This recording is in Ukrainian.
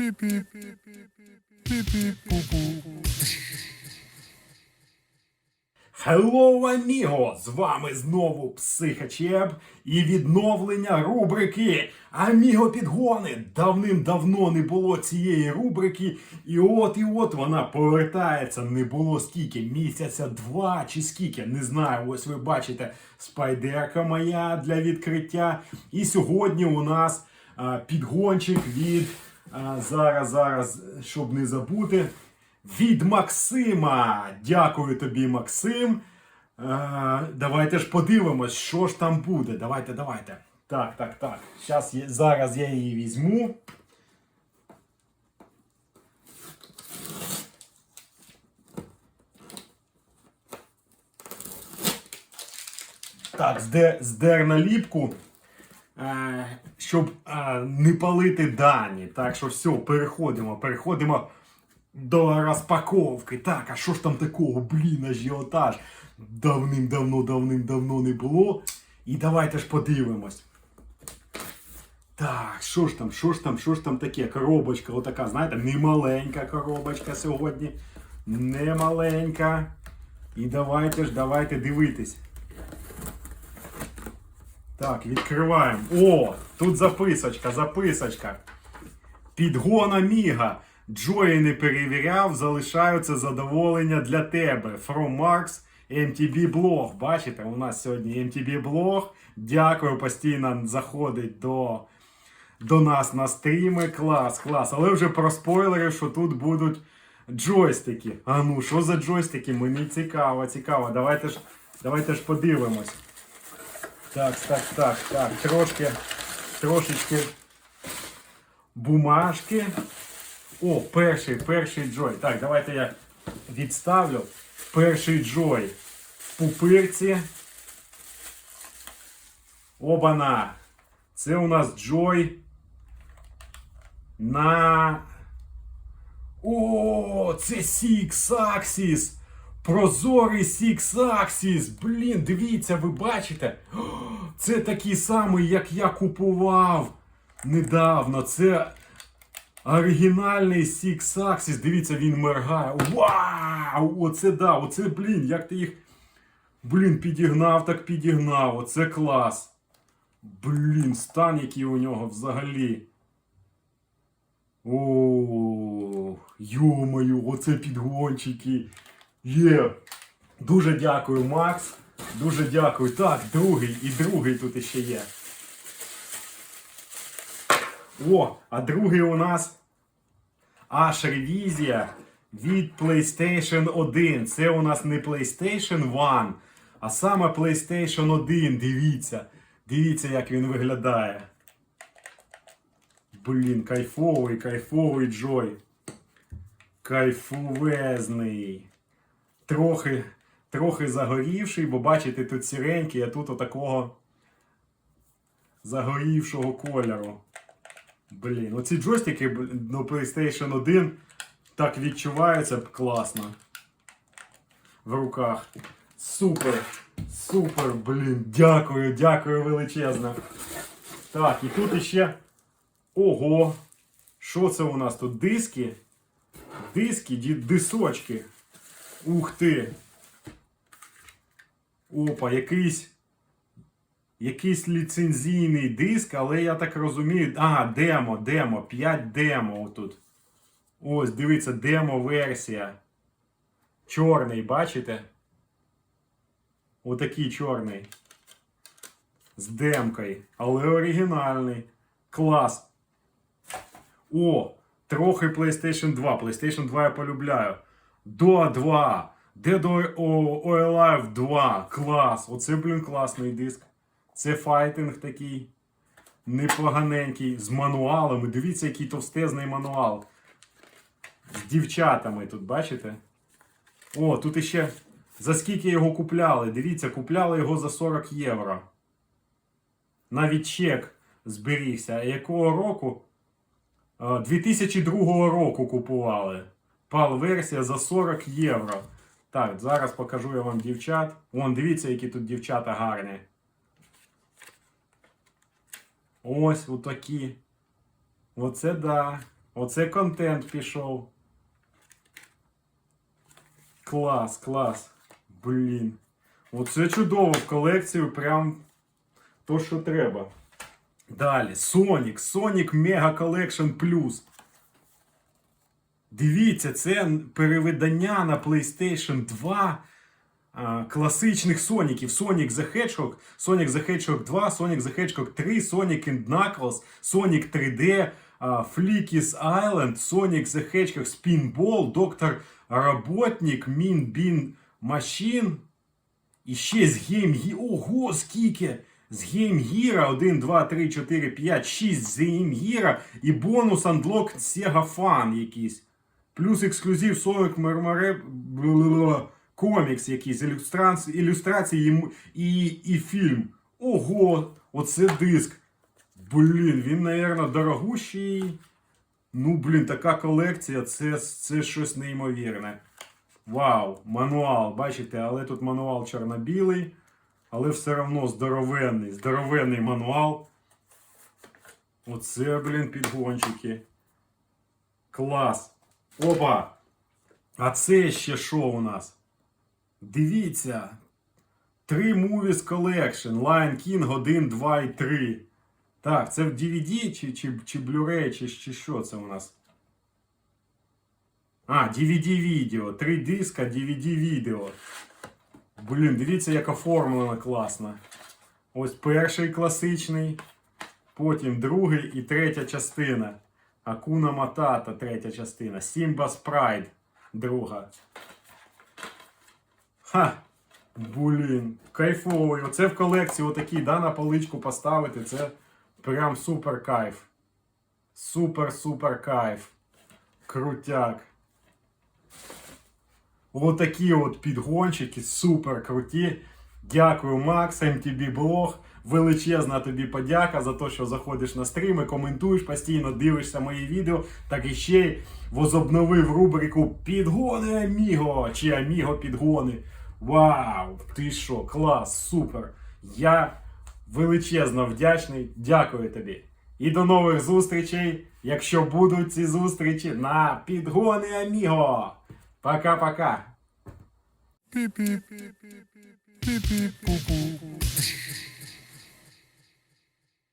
Піп-піп. Піп-піп. Пу-пу. Hello, аміго! З вами знову Психачеп і відновлення рубрики Аміго підгони. Давним-давно не було цієї рубрики, і от і от вона повертається. Не було скільки, місяця два чи скільки, не знаю. Ось ви бачите спайдерка моя для відкриття. І сьогодні у нас а, підгончик від зараз, зараз, щоб не забути від Максима. Дякую тобі, Максим. Давайте ж подивимось, що ж там буде. Давайте, давайте. Так, так, так. Щас зараз я її візьму. Так, здер, здер наліпку, щоб е, не палити дані. Так що все, переходимо, переходимо до розпаковки. Так, а що ж там такого? Блін, ажіотаж. Давним-давно, давним-давно не було. І давайте ж подивимось. Так, що ж там, що ж там, що ж там таке? Коробочка, отака, знаєте, не маленька коробочка сьогодні. Не маленька. І давайте ж, давайте дивитись. Так, відкриваємо. О, тут записочка, записочка. Підгон Аміга. Джої не перевіряв, залишаються задоволення для тебе. From Marks MTB Blog. Бачите, у нас сьогодні MTB Blog. Дякую, постійно заходить до, до нас на стріми. Клас, клас. Але вже проспойлерив, що тут будуть джойстики. А ну, що за джойстики? Мені цікаво, цікаво. Давайте ж, давайте ж подивимось. Так, так, так, так. Трошки, трошечки бумажки. О, перший, перший джой. Так, давайте я відставлю. Перший джой в пупирці. Обана. Це у нас джой на. О, це Six Axis. Прозорий Six Axis. Блін, дивіться, ви бачите? О, Це такий самий, як я купував недавно. Це Оригінальний Six Axis, дивіться, він моргає. Вау! Оце да, оце, блін, як ти їх. Блін, підігнав, так підігнав. Оце клас. Блін, стан який у нього взагалі. О, йомаю, оце підгончики. Є. Дуже дякую, Макс. Дуже дякую. Так, другий і другий тут іще є. О, а другий у нас аж ревізія від PlayStation 1. Це у нас не PlayStation 1, а саме PlayStation 1. Дивіться. Дивіться, як він виглядає. Блін, кайфовий, кайфовий Джой. Кайфовезний. Трохи, трохи загорівший, бо бачите, тут сіренький, а тут отакого загорівшого кольору. Блін, оці джойстики на PlayStation 1 так відчуваються класно. В руках. Супер! Супер, блін. Дякую, дякую величезно. Так, і тут іще. Ого! Що це у нас тут? Диски? Диски, дисочки. Ух ти! Опа, якийсь якийсь ліцензійний диск, але я так розумію. А, демо, демо, 5 демо отут. Ось, дивіться, демо-версія. Чорний, бачите? Отакий чорний. З демкою. Але оригінальний. Клас. О, трохи PlayStation 2. PlayStation 2 я полюбляю. До 2. Dead or Alive 2. Клас. Оце, блін, класний диск. Це файтинг такий непоганенький, з мануалами. Дивіться, який товстезний мануал. З дівчатами тут, бачите? О, тут іще за скільки його купляли. Дивіться, купляли його за 40 євро. Навіть чек зберігся. Якого року? Е, 2002 року купували. Пал-версія за 40 євро. Так, зараз покажу я вам дівчат. Вон, дивіться, які тут дівчата гарні. Ось отакі. Оце да. Оце контент пішов. Клас, клас. Блін. Оце чудово в колекцію. Прям то, що треба. Далі. Sonic. Sonic Mega Collection Plus. Дивіться, це перевидання на PlayStation 2 а, класичних Соніків. Sonic the Hedgehog, Sonic the Hedgehog 2, Sonic the Hedgehog 3, Sonic and Knuckles, Sonic 3D, а, Flicky's Island, Sonic the Hedgehog Spinball, Доктор Работник, Min Bin Machine. І ще з Game Gear. Ого, скільки! З Game Gear 1, 2, 3, 4, 5, 6 з Game Gear і бонус Unlock Sega Fan якийсь. Плюс ексклюзив 40 Мармаре комікс якийсь, ілюстрації, ілюстрації і, і, фільм. Ого, оце диск. Блін, він, напевно, дорогущий. Ну, блін, така колекція, це, це щось неймовірне. Вау, мануал, бачите, але тут мануал чорно-білий, але все одно здоровенний, здоровенний мануал. Оце, блін, підгончики. Клас. Опа! А це ще що у нас? Дивіться. Три Movies Collection. Lion King 1, 2 і 3. Так, це в DVD чи, чи, чи Blu-ray, чи, чи що це у нас? А, DVD відео. Три диска, DVD відео. Блін, дивіться, як оформлено класно. Ось перший класичний, потім другий і третя частина. Акуна Матата, третя частина. Сімбас Прайд, друга. Ха! Блін, кайфовий. Оце в колекції отакі, да, на поличку поставити. Це прям супер кайф. Супер-супер кайф. Крутяк. Отакі от підгончики, супер круті. Дякую, Макс, MTB Блог. Величезна тобі подяка за те, що заходиш на стріми, коментуєш постійно, дивишся мої відео. Так і ще й возобновив рубрику Підгони Аміго чи Аміго Підгони. Вау! Ти що, клас, супер! Я величезно вдячний. Дякую тобі. І до нових зустрічей, якщо будуть ці зустрічі на Підгони Аміго. Пока-пока. Пі-пі. Пі-пі-пу-пу.